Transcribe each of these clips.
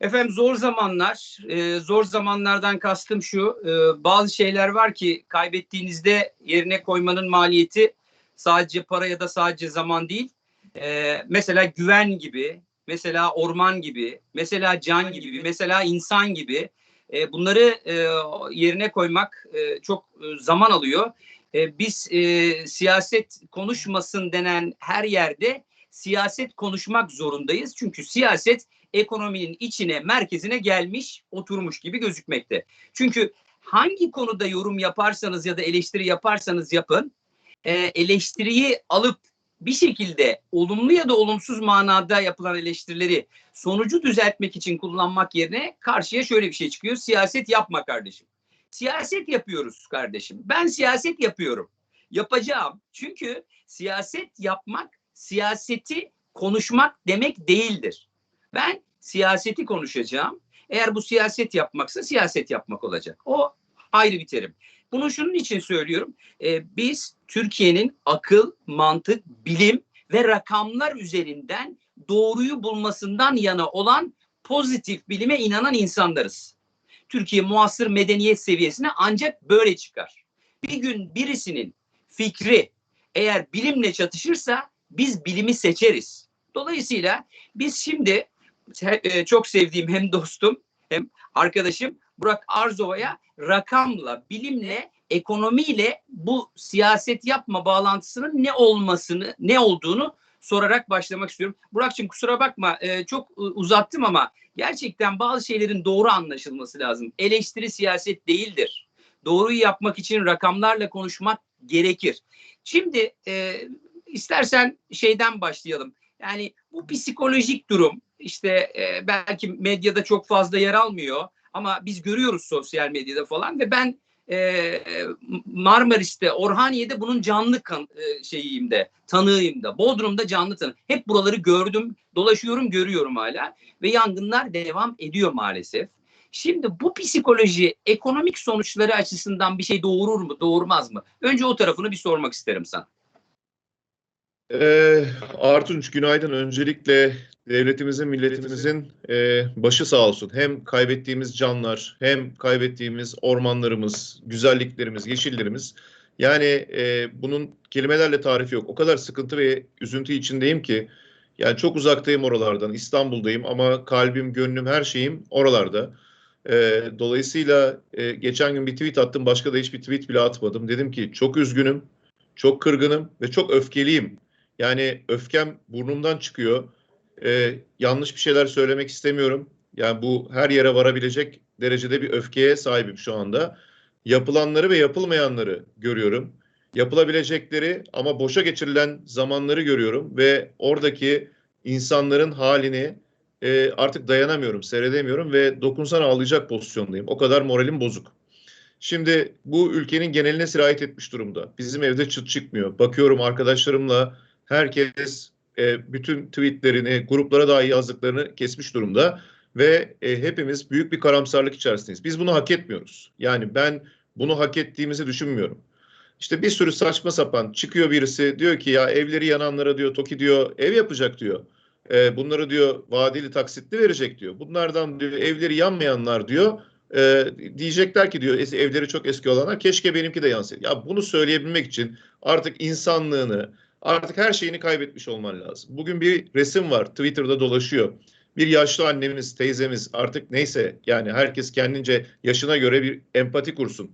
Efendim zor zamanlar, e, zor zamanlardan kastım şu, e, bazı şeyler var ki kaybettiğinizde yerine koymanın maliyeti sadece para ya da sadece zaman değil. E, mesela güven gibi, mesela orman gibi, mesela can gibi, mesela insan gibi e, bunları e, yerine koymak e, çok e, zaman alıyor. E, biz e, siyaset konuşmasın denen her yerde siyaset konuşmak zorundayız. Çünkü siyaset ekonominin içine, merkezine gelmiş, oturmuş gibi gözükmekte. Çünkü hangi konuda yorum yaparsanız ya da eleştiri yaparsanız yapın, e, eleştiriyi alıp bir şekilde olumlu ya da olumsuz manada yapılan eleştirileri sonucu düzeltmek için kullanmak yerine karşıya şöyle bir şey çıkıyor. Siyaset yapma kardeşim. Siyaset yapıyoruz kardeşim. Ben siyaset yapıyorum. Yapacağım. Çünkü siyaset yapmak, siyaseti konuşmak demek değildir. Ben siyaseti konuşacağım. Eğer bu siyaset yapmaksa siyaset yapmak olacak. O ayrı bir terim. Bunu şunun için söylüyorum. Ee, biz Türkiye'nin akıl, mantık, bilim ve rakamlar üzerinden doğruyu bulmasından yana olan pozitif bilime inanan insanlarız. Türkiye muasır medeniyet seviyesine ancak böyle çıkar. Bir gün birisinin fikri eğer bilimle çatışırsa biz bilimi seçeriz. Dolayısıyla biz şimdi e, çok sevdiğim hem dostum hem arkadaşım Burak Arzova'ya rakamla, bilimle, ekonomiyle bu siyaset yapma bağlantısının ne olmasını, ne olduğunu sorarak başlamak istiyorum. Burak'cığım kusura bakma e, çok uzattım ama gerçekten bazı şeylerin doğru anlaşılması lazım. Eleştiri siyaset değildir. Doğruyu yapmak için rakamlarla konuşmak gerekir. Şimdi e, istersen şeyden başlayalım. Yani bu psikolojik durum işte e, belki medyada çok fazla yer almıyor ama biz görüyoruz sosyal medyada falan ve ben e, Marmaris'te, Orhaniye'de bunun canlı kan, e, şeyiyim de, tanığıyım da. Bodrum'da canlı tanı. Hep buraları gördüm, dolaşıyorum, görüyorum hala ve yangınlar devam ediyor maalesef. Şimdi bu psikoloji ekonomik sonuçları açısından bir şey doğurur mu, doğurmaz mı? Önce o tarafını bir sormak isterim sana. Ee, Artunç günaydın. Öncelikle devletimizin, milletimizin e, başı sağ olsun. Hem kaybettiğimiz canlar, hem kaybettiğimiz ormanlarımız, güzelliklerimiz, yeşillerimiz. Yani e, bunun kelimelerle tarifi yok. O kadar sıkıntı ve üzüntü içindeyim ki. Yani çok uzaktayım oralardan. İstanbul'dayım ama kalbim, gönlüm, her şeyim oralarda. E, dolayısıyla e, geçen gün bir tweet attım. Başka da hiçbir tweet bile atmadım. Dedim ki çok üzgünüm, çok kırgınım ve çok öfkeliyim. Yani öfkem burnumdan çıkıyor. Ee, yanlış bir şeyler söylemek istemiyorum. Yani bu her yere varabilecek derecede bir öfkeye sahibim şu anda. Yapılanları ve yapılmayanları görüyorum. Yapılabilecekleri ama boşa geçirilen zamanları görüyorum ve oradaki insanların halini e, artık dayanamıyorum, seyredemiyorum ve dokunsan ağlayacak pozisyondayım. O kadar moralim bozuk. Şimdi bu ülkenin geneline sirayet etmiş durumda. Bizim evde çıt çıkmıyor. Bakıyorum arkadaşlarımla herkes e, bütün tweetlerini, gruplara dahi yazdıklarını kesmiş durumda ve e, hepimiz büyük bir karamsarlık içerisindeyiz. Biz bunu hak etmiyoruz. Yani ben bunu hak ettiğimizi düşünmüyorum. İşte bir sürü saçma sapan çıkıyor birisi diyor ki ya evleri yananlara diyor TOKİ diyor ev yapacak diyor. E, bunları diyor vadeli taksitli verecek diyor. Bunlardan diyor evleri yanmayanlar diyor e, diyecekler ki diyor evleri çok eski olanlar keşke benimki de yansın. Ya bunu söyleyebilmek için artık insanlığını, artık her şeyini kaybetmiş olman lazım. Bugün bir resim var Twitter'da dolaşıyor. Bir yaşlı annemiz, teyzemiz artık neyse yani herkes kendince yaşına göre bir empati kursun.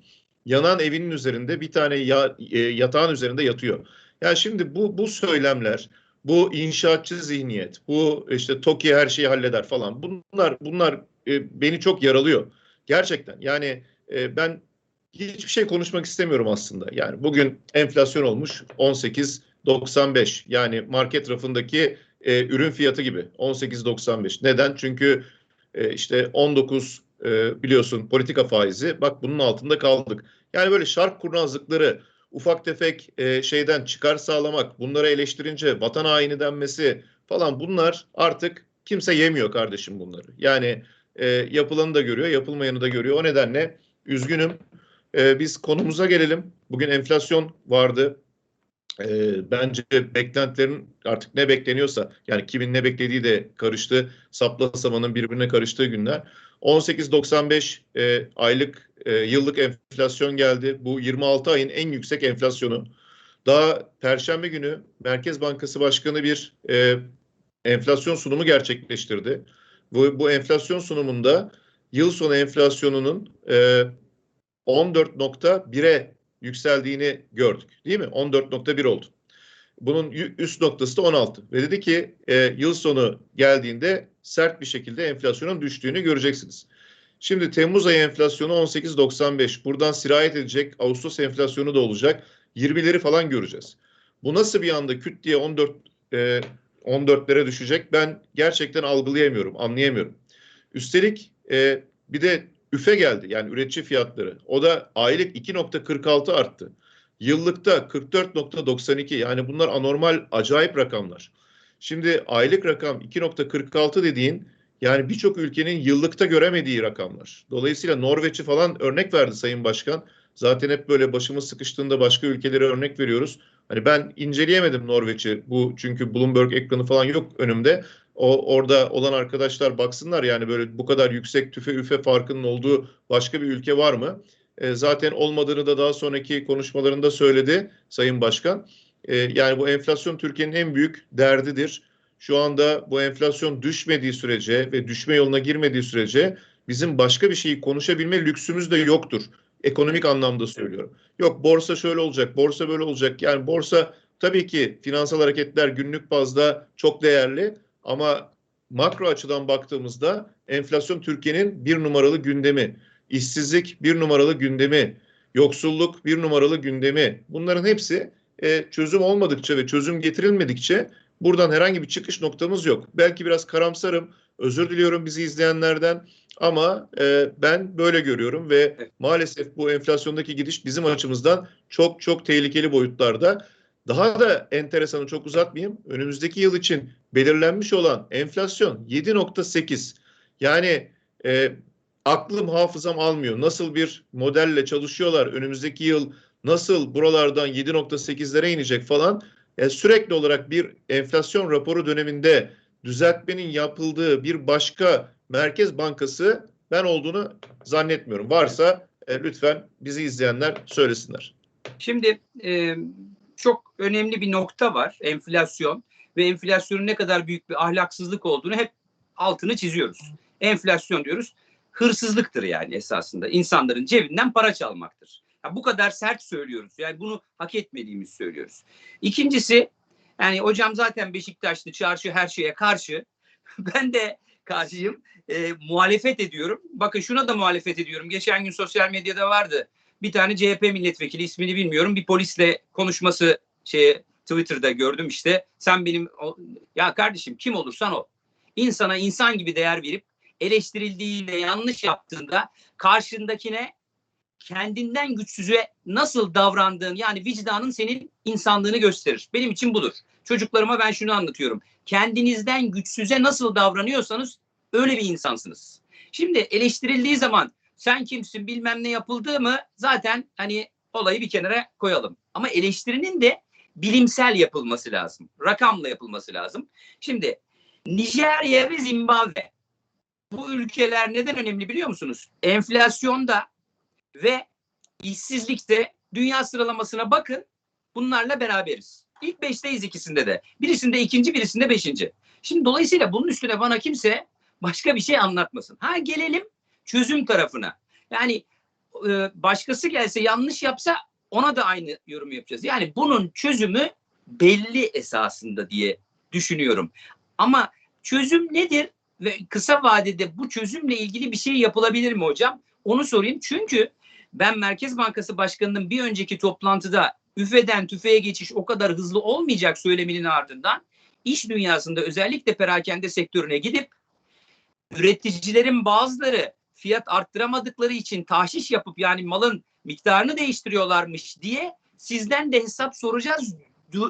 Yanan evinin üzerinde bir tane ya, e, yatağın üzerinde yatıyor. Yani şimdi bu bu söylemler, bu inşaatçı zihniyet, bu işte TOKİ her şeyi halleder falan. Bunlar bunlar e, beni çok yaralıyor. Gerçekten. Yani e, ben hiçbir şey konuşmak istemiyorum aslında. Yani bugün enflasyon olmuş 18 95 yani market rafındaki e, ürün fiyatı gibi 18.95. Neden? Çünkü e, işte 19 e, biliyorsun politika faizi bak bunun altında kaldık. Yani böyle şark kurnazlıkları ufak tefek e, şeyden çıkar sağlamak bunları eleştirince vatan haini denmesi falan bunlar artık kimse yemiyor kardeşim bunları. Yani e, yapılanı da görüyor yapılmayanı da görüyor. O nedenle üzgünüm. E, biz konumuza gelelim. Bugün enflasyon vardı e, bence beklentilerin artık ne bekleniyorsa yani kimin ne beklediği de karıştı. Sapla samanın birbirine karıştığı günler. 18.95 e, aylık e, yıllık enflasyon geldi. Bu 26 ayın en yüksek enflasyonu. Daha Perşembe günü Merkez Bankası Başkanı bir e, enflasyon sunumu gerçekleştirdi. Bu, bu enflasyon sunumunda yıl sonu enflasyonunun e, 14.1'e yükseldiğini gördük. Değil mi? 14.1 oldu. Bunun üst noktası da 16. Ve dedi ki e, yıl sonu geldiğinde sert bir şekilde enflasyonun düştüğünü göreceksiniz. Şimdi Temmuz ayı enflasyonu 18.95. Buradan sirayet edecek. Ağustos enflasyonu da olacak. 20'leri falan göreceğiz. Bu nasıl bir anda küt diye 14 e, 14'lere düşecek? Ben gerçekten algılayamıyorum, anlayamıyorum. Üstelik e, bir de üfe geldi yani üretici fiyatları. O da aylık 2.46 arttı. Yıllıkta 44.92 yani bunlar anormal acayip rakamlar. Şimdi aylık rakam 2.46 dediğin yani birçok ülkenin yıllıkta göremediği rakamlar. Dolayısıyla Norveç'i falan örnek verdi Sayın Başkan. Zaten hep böyle başımız sıkıştığında başka ülkelere örnek veriyoruz. Hani ben inceleyemedim Norveç'i bu çünkü Bloomberg ekranı falan yok önümde. O orada olan arkadaşlar baksınlar yani böyle bu kadar yüksek tüfe üfe farkının olduğu başka bir ülke var mı? E, zaten olmadığını da daha sonraki konuşmalarında söyledi Sayın Başkan. E, yani bu enflasyon Türkiye'nin en büyük derdidir. Şu anda bu enflasyon düşmediği sürece ve düşme yoluna girmediği sürece bizim başka bir şeyi konuşabilme lüksümüz de yoktur. Ekonomik anlamda söylüyorum. Yok borsa şöyle olacak, borsa böyle olacak. Yani borsa tabii ki finansal hareketler günlük bazda çok değerli ama makro açıdan baktığımızda enflasyon Türkiye'nin bir numaralı gündemi, işsizlik bir numaralı gündemi, yoksulluk bir numaralı gündemi. Bunların hepsi e, çözüm olmadıkça ve çözüm getirilmedikçe buradan herhangi bir çıkış noktamız yok. Belki biraz karamsarım, özür diliyorum bizi izleyenlerden ama e, ben böyle görüyorum ve maalesef bu enflasyondaki gidiş bizim açımızdan çok çok tehlikeli boyutlarda. Daha da enteresanı çok uzatmayayım. Önümüzdeki yıl için belirlenmiş olan enflasyon 7.8. Yani e, aklım hafızam almıyor. Nasıl bir modelle çalışıyorlar önümüzdeki yıl nasıl buralardan 7.8'lere inecek falan. Yani sürekli olarak bir enflasyon raporu döneminde düzeltmenin yapıldığı bir başka merkez bankası ben olduğunu zannetmiyorum. Varsa e, lütfen bizi izleyenler söylesinler. Şimdi e, çok önemli bir nokta var enflasyon ve enflasyonun ne kadar büyük bir ahlaksızlık olduğunu hep altını çiziyoruz. Enflasyon diyoruz hırsızlıktır yani esasında insanların cebinden para çalmaktır. Ya bu kadar sert söylüyoruz. Yani bunu hak etmediğimizi söylüyoruz. İkincisi yani hocam zaten Beşiktaşlı çarşı her şeye karşı. ben de karşıyım. E, muhalefet ediyorum. Bakın şuna da muhalefet ediyorum. Geçen gün sosyal medyada vardı. Bir tane CHP milletvekili ismini bilmiyorum. Bir polisle konuşması şeye Twitter'da gördüm işte. Sen benim ya kardeşim kim olursan o. İnsana insan gibi değer verip eleştirildiğinde yanlış yaptığında karşındakine kendinden güçsüze nasıl davrandığın yani vicdanın senin insanlığını gösterir. Benim için budur. Çocuklarıma ben şunu anlatıyorum. Kendinizden güçsüze nasıl davranıyorsanız öyle bir insansınız. Şimdi eleştirildiği zaman sen kimsin bilmem ne yapıldığı mı zaten hani olayı bir kenara koyalım. Ama eleştirinin de bilimsel yapılması lazım. Rakamla yapılması lazım. Şimdi Nijerya ve Zimbabwe bu ülkeler neden önemli biliyor musunuz? Enflasyonda ve işsizlikte dünya sıralamasına bakın. Bunlarla beraberiz. İlk beşteyiz ikisinde de. Birisinde ikinci, birisinde beşinci. Şimdi dolayısıyla bunun üstüne bana kimse başka bir şey anlatmasın. Ha gelelim çözüm tarafına. Yani e, başkası gelse yanlış yapsa ona da aynı yorum yapacağız. Yani bunun çözümü belli esasında diye düşünüyorum. Ama çözüm nedir? Ve kısa vadede bu çözümle ilgili bir şey yapılabilir mi hocam? Onu sorayım. Çünkü ben Merkez Bankası Başkanı'nın bir önceki toplantıda üfeden tüfeğe geçiş o kadar hızlı olmayacak söyleminin ardından iş dünyasında özellikle perakende sektörüne gidip üreticilerin bazıları fiyat arttıramadıkları için tahşiş yapıp yani malın miktarını değiştiriyorlarmış diye sizden de hesap soracağız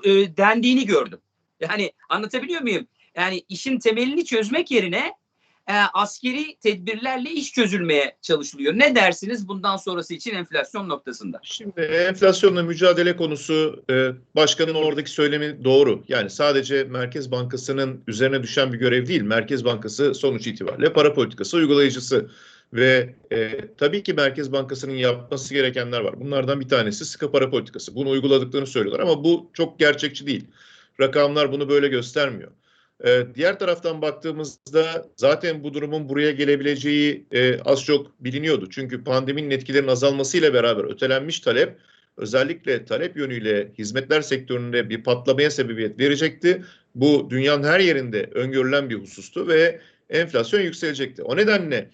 e, dendiğini gördüm. Yani anlatabiliyor muyum? Yani işin temelini çözmek yerine e, askeri tedbirlerle iş çözülmeye çalışılıyor. Ne dersiniz bundan sonrası için enflasyon noktasında? Şimdi enflasyonla mücadele konusu e, başkanın oradaki söylemi doğru. Yani sadece Merkez Bankası'nın üzerine düşen bir görev değil. Merkez Bankası sonuç itibariyle para politikası uygulayıcısı. Ve e, tabii ki Merkez Bankası'nın yapması gerekenler var. Bunlardan bir tanesi sıkı para politikası. Bunu uyguladıklarını söylüyorlar ama bu çok gerçekçi değil. Rakamlar bunu böyle göstermiyor. E, diğer taraftan baktığımızda zaten bu durumun buraya gelebileceği e, az çok biliniyordu. Çünkü pandeminin etkilerinin azalmasıyla beraber ötelenmiş talep özellikle talep yönüyle hizmetler sektöründe bir patlamaya sebebiyet verecekti. Bu dünyanın her yerinde öngörülen bir husustu ve enflasyon yükselecekti. O nedenle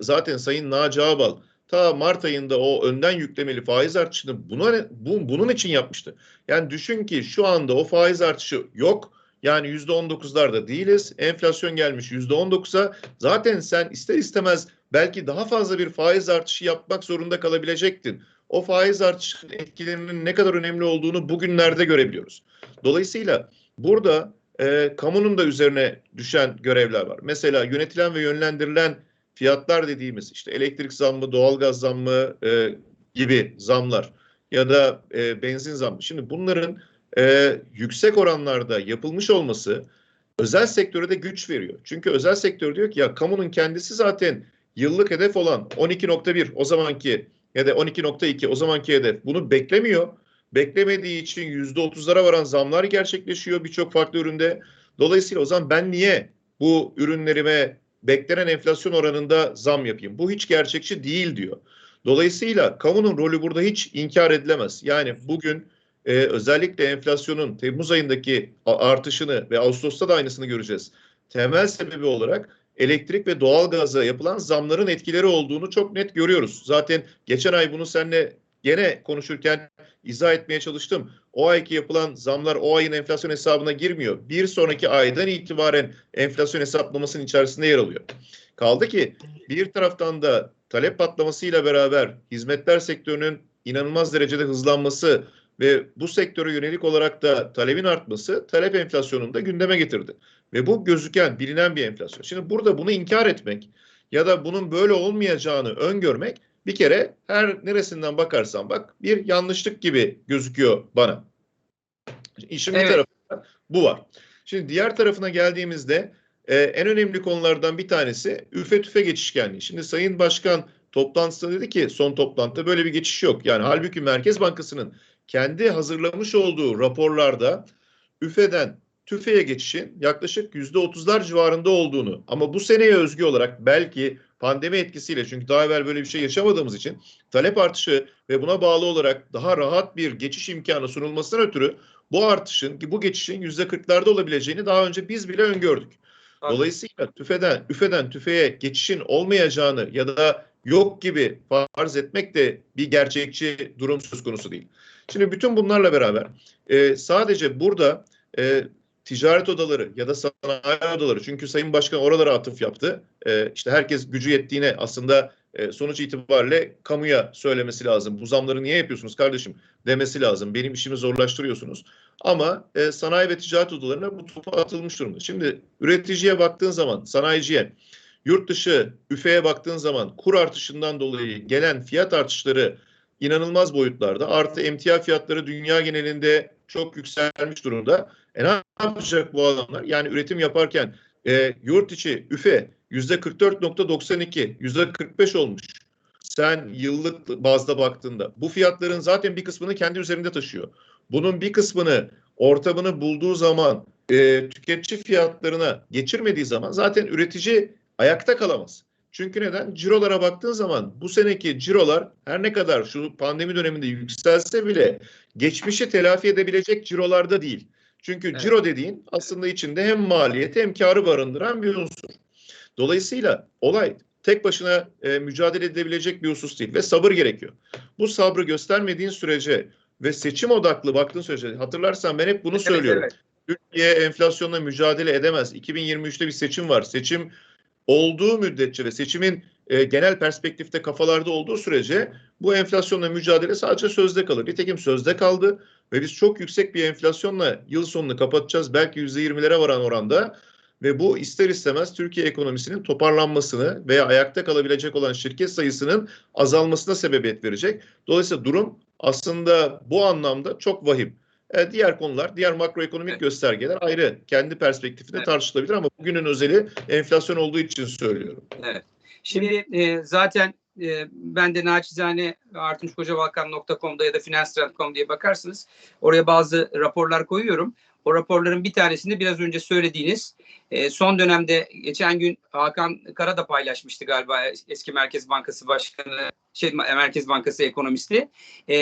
zaten Sayın Naci Ağbal ta Mart ayında o önden yüklemeli faiz artışını buna, bu, bunun için yapmıştı. Yani düşün ki şu anda o faiz artışı yok. Yani yüzde on dokuzlarda değiliz. Enflasyon gelmiş yüzde on dokuza. Zaten sen ister istemez belki daha fazla bir faiz artışı yapmak zorunda kalabilecektin. O faiz artışının etkilerinin ne kadar önemli olduğunu bugünlerde görebiliyoruz. Dolayısıyla burada e, kamunun da üzerine düşen görevler var. Mesela yönetilen ve yönlendirilen fiyatlar dediğimiz işte elektrik zammı, doğalgaz zammı e, gibi zamlar ya da e, benzin zammı. Şimdi bunların e, yüksek oranlarda yapılmış olması özel sektöre de güç veriyor. Çünkü özel sektör diyor ki ya kamunun kendisi zaten yıllık hedef olan 12.1 o zamanki ya da 12.2 o zamanki hedef bunu beklemiyor. Beklemediği için %30'lara varan zamlar gerçekleşiyor birçok farklı üründe. Dolayısıyla o zaman ben niye bu ürünlerime beklenen enflasyon oranında zam yapayım? Bu hiç gerçekçi değil diyor. Dolayısıyla kamunun rolü burada hiç inkar edilemez. Yani bugün e, özellikle enflasyonun Temmuz ayındaki artışını ve Ağustos'ta da aynısını göreceğiz. Temel sebebi olarak elektrik ve doğalgaza yapılan zamların etkileri olduğunu çok net görüyoruz. Zaten geçen ay bunu seninle gene konuşurken izah etmeye çalıştım. O ayki yapılan zamlar o ayın enflasyon hesabına girmiyor. Bir sonraki aydan itibaren enflasyon hesaplamasının içerisinde yer alıyor. Kaldı ki bir taraftan da talep patlamasıyla beraber hizmetler sektörünün inanılmaz derecede hızlanması ve bu sektöre yönelik olarak da talebin artması talep enflasyonunu da gündeme getirdi. Ve bu gözüken, bilinen bir enflasyon. Şimdi burada bunu inkar etmek ya da bunun böyle olmayacağını öngörmek bir kere her neresinden bakarsan bak bir yanlışlık gibi gözüküyor bana. İşin evet. bir tarafında bu var. Şimdi diğer tarafına geldiğimizde e, en önemli konulardan bir tanesi üfe tüfe geçişkenliği. Şimdi Sayın Başkan toplantısında dedi ki son toplantıda böyle bir geçiş yok. Yani halbuki Merkez Bankası'nın kendi hazırlamış olduğu raporlarda üfeden tüfeğe geçişin yaklaşık yüzde otuzlar civarında olduğunu ama bu seneye özgü olarak belki pandemi etkisiyle çünkü daha evvel böyle bir şey yaşamadığımız için talep artışı ve buna bağlı olarak daha rahat bir geçiş imkanı sunulmasından ötürü bu artışın bu geçişin yüzde kırklarda olabileceğini daha önce biz bile öngördük. Dolayısıyla tüfeden, üfeden tüfeğe geçişin olmayacağını ya da yok gibi farz etmek de bir gerçekçi durum söz konusu değil. Şimdi bütün bunlarla beraber e, sadece burada e, ticaret odaları ya da sanayi odaları çünkü Sayın Başkan oralara atıf yaptı. E, işte herkes gücü yettiğine aslında e, sonuç itibariyle kamuya söylemesi lazım. Bu zamları niye yapıyorsunuz kardeşim demesi lazım. Benim işimi zorlaştırıyorsunuz. Ama e, sanayi ve ticaret odalarına bu topu atılmış durumda. Şimdi üreticiye baktığın zaman, sanayiciye, yurt dışı üfeye baktığın zaman kur artışından dolayı gelen fiyat artışları inanılmaz boyutlarda. Artı emtia fiyatları dünya genelinde çok yükselmiş durumda. E ne yapacak bu adamlar? Yani üretim yaparken e, yurt içi üfe yüzde 44.92, yüzde 45 olmuş. Sen yıllık bazda baktığında bu fiyatların zaten bir kısmını kendi üzerinde taşıyor. Bunun bir kısmını ortamını bulduğu zaman e, tüketici fiyatlarına geçirmediği zaman zaten üretici ayakta kalamaz. Çünkü neden? Cirolara baktığın zaman bu seneki cirolar her ne kadar şu pandemi döneminde yükselse bile geçmişi telafi edebilecek cirolarda değil. Çünkü evet. ciro dediğin aslında içinde hem maliyeti hem karı barındıran bir unsur. Dolayısıyla olay tek başına e, mücadele edebilecek bir husus değil ve sabır gerekiyor. Bu sabrı göstermediğin sürece ve seçim odaklı baktığın sürece hatırlarsan ben hep bunu evet, söylüyorum. Evet. Türkiye enflasyonla mücadele edemez. 2023'te bir seçim var. Seçim olduğu müddetçe ve seçimin e, genel perspektifte kafalarda olduğu sürece bu enflasyonla mücadele sadece sözde kalır. Nitekim sözde kaldı ve biz çok yüksek bir enflasyonla yıl sonunu kapatacağız. Belki yüzde yirmilere varan oranda ve bu ister istemez Türkiye ekonomisinin toparlanmasını veya ayakta kalabilecek olan şirket sayısının azalmasına sebebiyet verecek. Dolayısıyla durum aslında bu anlamda çok vahim. E, diğer konular, diğer makroekonomik Evet. göstergeler ayrı. Kendi perspektifinde Evet. tartışılabilir ama bugünün özeli enflasyon olduğu için söylüyorum. Şimdi e, zaten e, ben de naçizane artunçkocabalkan.com'da ya da finans.com diye bakarsınız. Oraya bazı raporlar koyuyorum. O raporların bir tanesinde biraz önce söylediğiniz e, son dönemde geçen gün Hakan Kara da paylaşmıştı galiba eski Merkez Bankası Başkanı, şey Merkez Bankası ekonomisti. E,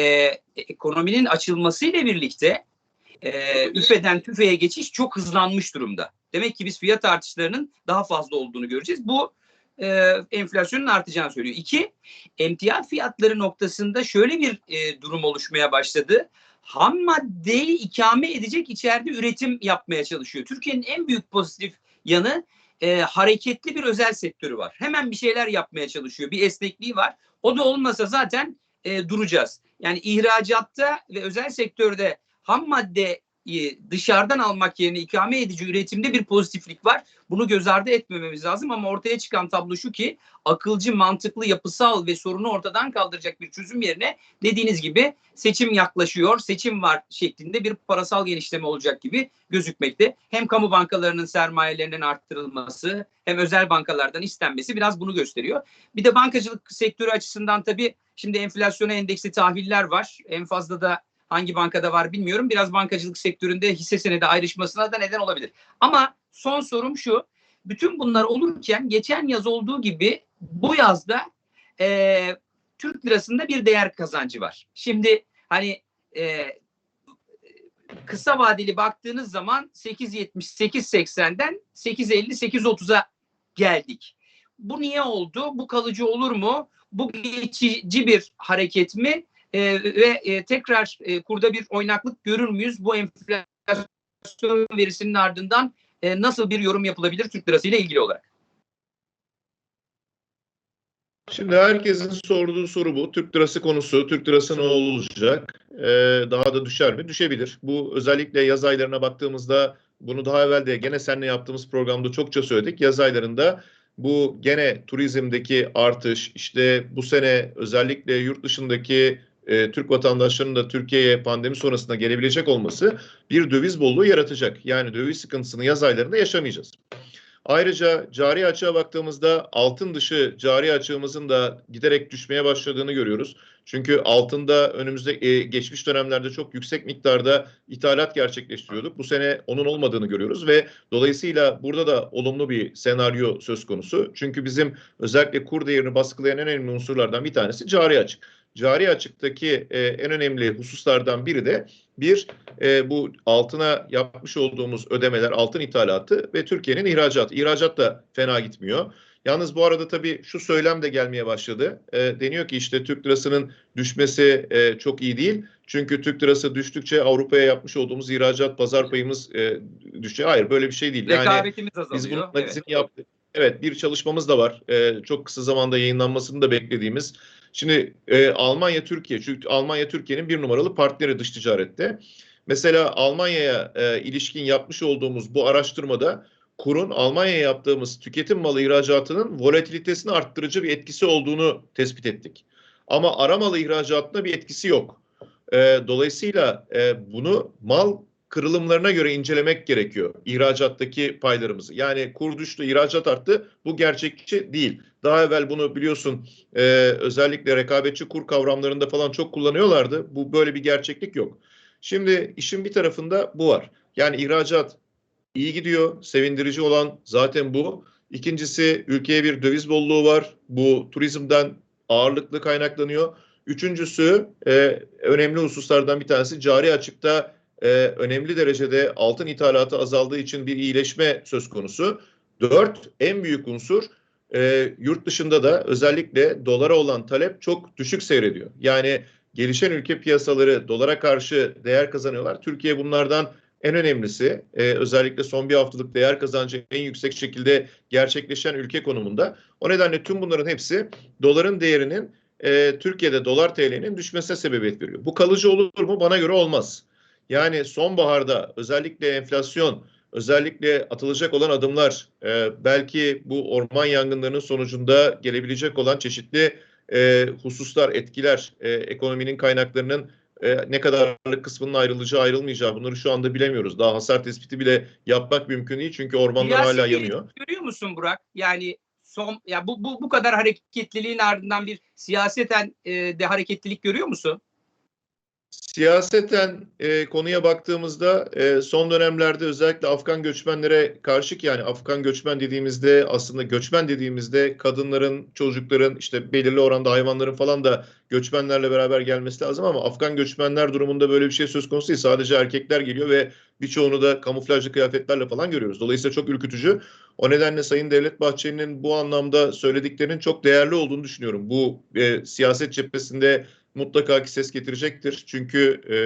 ekonominin açılmasıyla birlikte e, üfeden tüfeğe geçiş çok hızlanmış durumda. Demek ki biz fiyat artışlarının daha fazla olduğunu göreceğiz. Bu e, enflasyonun artacağını söylüyor. İki, emtia fiyatları noktasında şöyle bir e, durum oluşmaya başladı. Ham maddeyi ikame edecek içeride üretim yapmaya çalışıyor. Türkiye'nin en büyük pozitif yanı e, hareketli bir özel sektörü var. Hemen bir şeyler yapmaya çalışıyor. Bir esnekliği var. O da olmasa zaten e, duracağız. Yani ihracatta ve özel sektörde ham madde dışarıdan almak yerine ikame edici üretimde bir pozitiflik var. Bunu göz ardı etmememiz lazım ama ortaya çıkan tablo şu ki akılcı, mantıklı, yapısal ve sorunu ortadan kaldıracak bir çözüm yerine dediğiniz gibi seçim yaklaşıyor, seçim var şeklinde bir parasal genişleme olacak gibi gözükmekte. Hem kamu bankalarının sermayelerinin arttırılması hem özel bankalardan istenmesi biraz bunu gösteriyor. Bir de bankacılık sektörü açısından tabii şimdi enflasyona endeksli tahviller var. En fazla da hangi bankada var bilmiyorum. Biraz bankacılık sektöründe hisse senedi ayrışmasına da neden olabilir. Ama son sorum şu. Bütün bunlar olurken geçen yaz olduğu gibi bu yazda e, Türk lirasında bir değer kazancı var. Şimdi hani e, kısa vadeli baktığınız zaman 8.70 8.80'den 8.50 8.30'a geldik. Bu niye oldu? Bu kalıcı olur mu? Bu geçici bir hareket mi? E, ve e, tekrar e, kurda bir oynaklık görür müyüz? Bu enflasyon verisinin ardından e, nasıl bir yorum yapılabilir Türk lirası ile ilgili olarak? Şimdi herkesin sorduğu soru bu. Türk lirası konusu. Türk lirası ne olacak? Ee, daha da düşer mi? Düşebilir. Bu özellikle yaz aylarına baktığımızda bunu daha evvel de gene seninle yaptığımız programda çokça söyledik. Yaz aylarında bu gene turizmdeki artış, işte bu sene özellikle yurt dışındaki e, Türk vatandaşlarının da Türkiye'ye pandemi sonrasında gelebilecek olması bir döviz bolluğu yaratacak. Yani döviz sıkıntısını yaz aylarında yaşamayacağız. Ayrıca cari açığa baktığımızda altın dışı cari açığımızın da giderek düşmeye başladığını görüyoruz. Çünkü altında önümüzde e, geçmiş dönemlerde çok yüksek miktarda ithalat gerçekleştiriyorduk. Bu sene onun olmadığını görüyoruz ve dolayısıyla burada da olumlu bir senaryo söz konusu. Çünkü bizim özellikle kur değerini baskılayan en önemli unsurlardan bir tanesi cari açık cari açıktaki e, en önemli hususlardan biri de bir e, bu altına yapmış olduğumuz ödemeler, altın ithalatı ve Türkiye'nin ihracatı. İhracat da fena gitmiyor. Yalnız bu arada tabii şu söylem de gelmeye başladı. E, deniyor ki işte Türk lirasının düşmesi e, çok iyi değil. Çünkü Türk lirası düştükçe Avrupa'ya yapmış olduğumuz ihracat pazar payımız e, düşecek. Hayır böyle bir şey değil. Rekabetimiz yani azalıyor. biz bunun evet. yaptık. Evet bir çalışmamız da var. E, çok kısa zamanda yayınlanmasını da beklediğimiz. Şimdi e, Almanya Türkiye çünkü Almanya Türkiye'nin bir numaralı partneri dış ticarette. Mesela Almanya'ya e, ilişkin yapmış olduğumuz bu araştırmada kurun Almanya'ya yaptığımız tüketim malı ihracatının volatilitesini arttırıcı bir etkisi olduğunu tespit ettik. Ama ara malı ihracatında bir etkisi yok. E, dolayısıyla e, bunu mal kırılımlarına göre incelemek gerekiyor ihracattaki paylarımızı. Yani kur düştü, ihracat arttı. Bu gerçekçi değil. Daha evvel bunu biliyorsun e, özellikle rekabetçi kur kavramlarında falan çok kullanıyorlardı. Bu böyle bir gerçeklik yok. Şimdi işin bir tarafında bu var. Yani ihracat iyi gidiyor. Sevindirici olan zaten bu. İkincisi ülkeye bir döviz bolluğu var. Bu turizmden ağırlıklı kaynaklanıyor. Üçüncüsü e, önemli hususlardan bir tanesi cari açıkta e, önemli derecede altın ithalatı azaldığı için bir iyileşme söz konusu. Dört, en büyük unsur e, yurt dışında da özellikle dolara olan talep çok düşük seyrediyor. Yani gelişen ülke piyasaları dolara karşı değer kazanıyorlar. Türkiye bunlardan en önemlisi e, özellikle son bir haftalık değer kazancı en yüksek şekilde gerçekleşen ülke konumunda. O nedenle tüm bunların hepsi doların değerinin e, Türkiye'de dolar TL'nin düşmesine sebebiyet veriyor. Bu kalıcı olur mu? Bana göre olmaz. Yani sonbaharda özellikle enflasyon özellikle atılacak olan adımlar, e, belki bu orman yangınlarının sonucunda gelebilecek olan çeşitli e, hususlar, etkiler, e, ekonominin kaynaklarının e, ne kadarlık kısmının ayrılacağı ayrılmayacağı bunları şu anda bilemiyoruz. Daha hasar tespiti bile yapmak mümkün değil çünkü ormanlar Siyasi hala yanıyor. Görüyor musun Burak? Yani son ya bu bu bu kadar hareketliliğin ardından bir siyaseten e, de hareketlilik görüyor musun? Siyaseten e, konuya baktığımızda e, son dönemlerde özellikle Afgan göçmenlere karşı ki yani Afgan göçmen dediğimizde aslında göçmen dediğimizde kadınların, çocukların işte belirli oranda hayvanların falan da göçmenlerle beraber gelmesi lazım ama Afgan göçmenler durumunda böyle bir şey söz konusu değil. Sadece erkekler geliyor ve birçoğunu da kamuflajlı kıyafetlerle falan görüyoruz. Dolayısıyla çok ürkütücü. O nedenle Sayın Devlet Bahçeli'nin bu anlamda söylediklerinin çok değerli olduğunu düşünüyorum. Bu e, siyaset cephesinde mutlaka ki ses getirecektir. Çünkü e,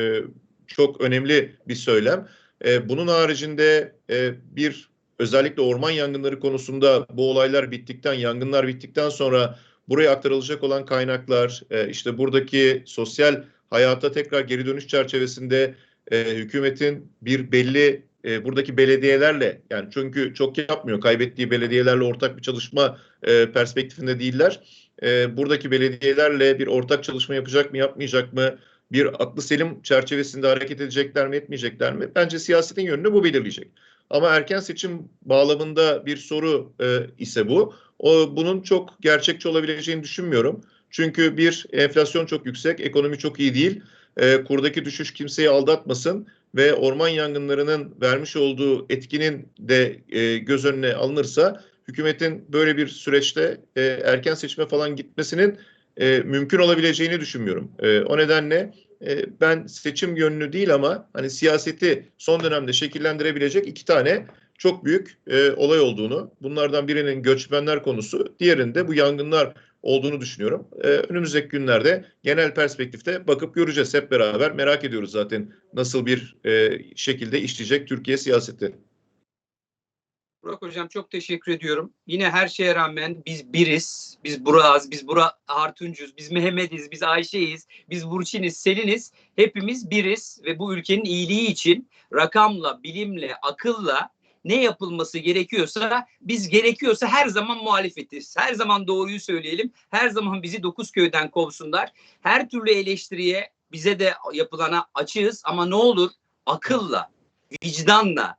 çok önemli bir söylem. E, bunun haricinde e, bir özellikle orman yangınları konusunda bu olaylar bittikten, yangınlar bittikten sonra buraya aktarılacak olan kaynaklar, e, işte buradaki sosyal hayata tekrar geri dönüş çerçevesinde e, hükümetin bir belli e, buradaki belediyelerle yani çünkü çok yapmıyor kaybettiği belediyelerle ortak bir çalışma e, perspektifinde değiller e, buradaki belediyelerle bir ortak çalışma yapacak mı yapmayacak mı? Bir aklı selim çerçevesinde hareket edecekler mi etmeyecekler mi? Bence siyasetin yönünü bu belirleyecek. Ama erken seçim bağlamında bir soru e, ise bu. O bunun çok gerçekçi olabileceğini düşünmüyorum. Çünkü bir enflasyon çok yüksek, ekonomi çok iyi değil. E, kurdaki düşüş kimseyi aldatmasın ve orman yangınlarının vermiş olduğu etkinin de e, göz önüne alınırsa hükümetin böyle bir süreçte e, erken seçime falan gitmesinin e, mümkün olabileceğini düşünmüyorum. E, o nedenle e, ben seçim yönlü değil ama hani siyaseti son dönemde şekillendirebilecek iki tane çok büyük e, olay olduğunu, bunlardan birinin göçmenler konusu, diğerinde bu yangınlar olduğunu düşünüyorum. E, önümüzdeki günlerde genel perspektifte bakıp göreceğiz hep beraber. Merak ediyoruz zaten nasıl bir e, şekilde işleyecek Türkiye siyaseti. Burak Hocam çok teşekkür ediyorum. Yine her şeye rağmen biz biriz. Biz Burak'ız, biz Burak Artuncuz, biz Mehmet'iz, biz Ayşe'yiz, biz Burçin'iz, Selin'iz. Hepimiz biriz ve bu ülkenin iyiliği için rakamla, bilimle, akılla ne yapılması gerekiyorsa biz gerekiyorsa her zaman muhalefetiz. Her zaman doğruyu söyleyelim. Her zaman bizi dokuz köyden kovsunlar. Her türlü eleştiriye bize de yapılana açığız ama ne olur akılla, vicdanla,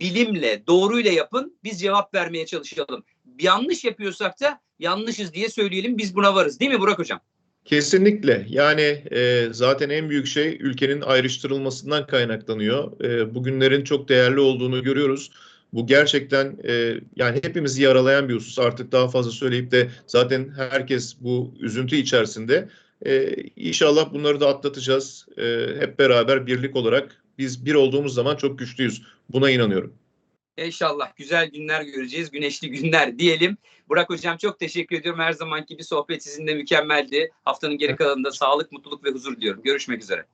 bilimle, doğruyla yapın. Biz cevap vermeye çalışalım. Yanlış yapıyorsak da yanlışız diye söyleyelim. Biz buna varız. Değil mi Burak Hocam? Kesinlikle. Yani e, zaten en büyük şey ülkenin ayrıştırılmasından kaynaklanıyor. E, bugünlerin çok değerli olduğunu görüyoruz. Bu gerçekten e, yani hepimizi yaralayan bir husus. Artık daha fazla söyleyip de zaten herkes bu üzüntü içerisinde. E, inşallah bunları da atlatacağız. E, hep beraber birlik olarak biz bir olduğumuz zaman çok güçlüyüz. Buna inanıyorum. İnşallah güzel günler göreceğiz. Güneşli günler diyelim. Burak Hocam çok teşekkür ediyorum. Her zamanki gibi sohbet sizinle mükemmeldi. Haftanın geri kalanında sağlık, mutluluk ve huzur diliyorum. Görüşmek üzere.